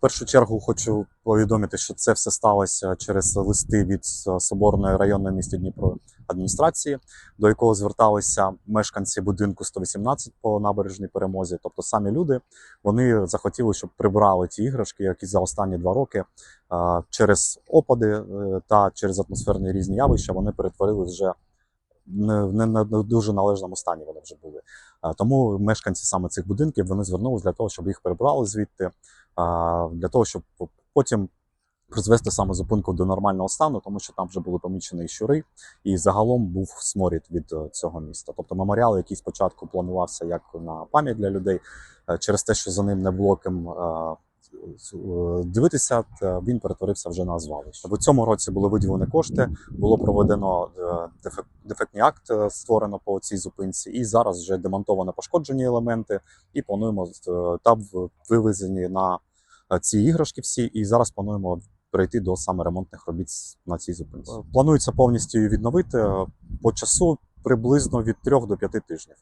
Першу чергу хочу повідомити, що це все сталося через листи від Соборної районної міста Дніпро адміністрації, до якого зверталися мешканці будинку 118 по набережній перемозі. Тобто самі люди вони захотіли, щоб прибрали ті іграшки, які за останні два роки через опади е, та через атмосферні різні явища вони перетворились вже не на дуже належному стані. Вони вже були. Тому мешканці саме цих будинків вони звернулися для того, щоб їх прибрали звідти, для того, щоб потім призвести саме зупинку до нормального стану, тому що там вже були помічені щури, і загалом був сморід від е, цього міста. Тобто меморіал, який спочатку планувався як на пам'ять для людей, е, через те, що за ним не було ким е, дивитися, він перетворився вже на звалище. В цьому році були виділені кошти, було проведено е, дефек- дефектний акт, е, створено по цій зупинці, і зараз вже демонтовано пошкоджені елементи, і плануємо е, та в- вивезені на е, ці іграшки всі, і зараз плануємо перейти до саме ремонтних робіт на цій зупинці. Планується повністю відновити е, по часу приблизно від 3 до 5 тижнів.